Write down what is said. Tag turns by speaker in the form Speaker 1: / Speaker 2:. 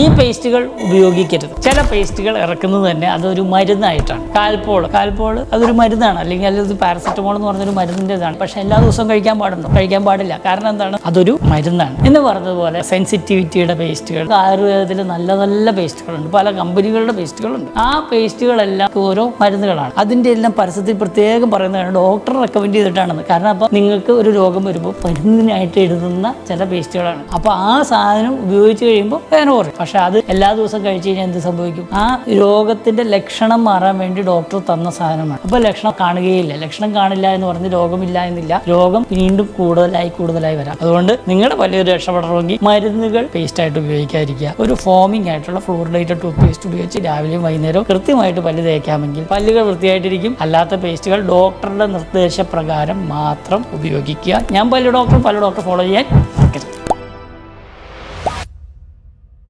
Speaker 1: ഈ പേസ്റ്റുകൾ ഉപയോഗിക്കരുത്. ചില പേസ്റ്റുകൾ ഇറക്കുന്നത് തന്നെ അതൊരു മരുന്നായിട്ടാണ്. കാൽപോൾ കാൽപോൾ അതൊരു മരുന്നാണ്. അല്ലെങ്കിൽ അത് പാരസെറ്റമോൾ എന്ന് പറഞ്ഞൊരു മരുന്നിന്റെതാണ് പക്ഷെ എല്ലാ ദിവസവും കഴിക്കാൻ പാടുണ്ടോ? കഴിക്കാൻ പാടില്ല. കാരണം എന്താണ്? അതൊരു മരുന്നാണ്. എന്ന് പറഞ്ഞതുപോലെ സെൻസിറ്റിവിറ്റിയുടെ പേസ്റ്റുകൾ ആയുർവേദത്തിൽ നല്ല നല്ല പേസ്റ്റുകളുണ്ട്. പല കമ്പനികളുടെ പേസ്റ്റുകളുണ്ട്. ആ പേസ്റ്റുകളെല്ലാം ഓരോ മരുന്നുകളാണ്. അതിന്റെ എല്ലാം പരസ്യത്തിൽ പ്രത്യേകം പറയുന്നതാണ് ഡോക്ടർ റെക്കമെൻഡ് ചെയ്തിട്ടാണെന്ന്. കാരണം അപ്പോൾ നിങ്ങൾക്ക് ഒരു രോഗം വരുമ്പോൾ മരുന്നിനായിട്ട് എഴുതുന്ന ചില പേസ്റ്റുകളാണ്. അപ്പോൾ ആ സാധനം ഉപയോഗിച്ച് കഴിയുമ്പോൾ വേദന കുറയും പക്ഷെ അത് എല്ലാ ദിവസവും കഴിച്ച് കഴിഞ്ഞാൽ എന്ത് സംഭവിക്കും? ആ രോഗത്തിന്റെ ലക്ഷണം മാറാൻ വേണ്ടി ഡോക്ടർ തന്ന സാധനമാണ്. അപ്പോൾ ലക്ഷണം കാണുകയില്ല. ലക്ഷണം കാണില്ല എന്ന് പറഞ്ഞ് രോഗമില്ല എന്നില്ല. രോഗം വീണ്ടും കൂടുതലായി കൂടുതലായി വരാം. അതുകൊണ്ട് നിങ്ങളുടെ വലിയൊരു രക്ഷപ്പെടണമെങ്കിൽ മരുന്നുകൾ പേസ്റ്റ് ആയിട്ട് ഉപയോഗിക്കാതിരിക്കുക. ഒരു ഫോമിംഗ് ആയിട്ടുള്ള ഫ്ലൂറിഡേറ്റഡ് ടൂത്ത് പേസ്റ്റ് ഉപയോഗിച്ച് രാവിലെയും വൈകുന്നേരവും കൃത്യമായിട്ട് പല്ല് തേക്കാമെങ്കിൽ പല്ലുകൾ വൃത്തിയായിട്ടിരിക്കും. അല്ലാത്ത പേസ്റ്റുകൾ ഡോക്ടറുടെ നിർദ്ദേശപ്രകാരം മാത്രം ഉപയോഗിക്കുക. ഞാൻ പല്ല് ഡോക്ടർ പല്ല് ഡോക്ടർ ഫോളോ ചെയ്യാൻ മറക്കരുത്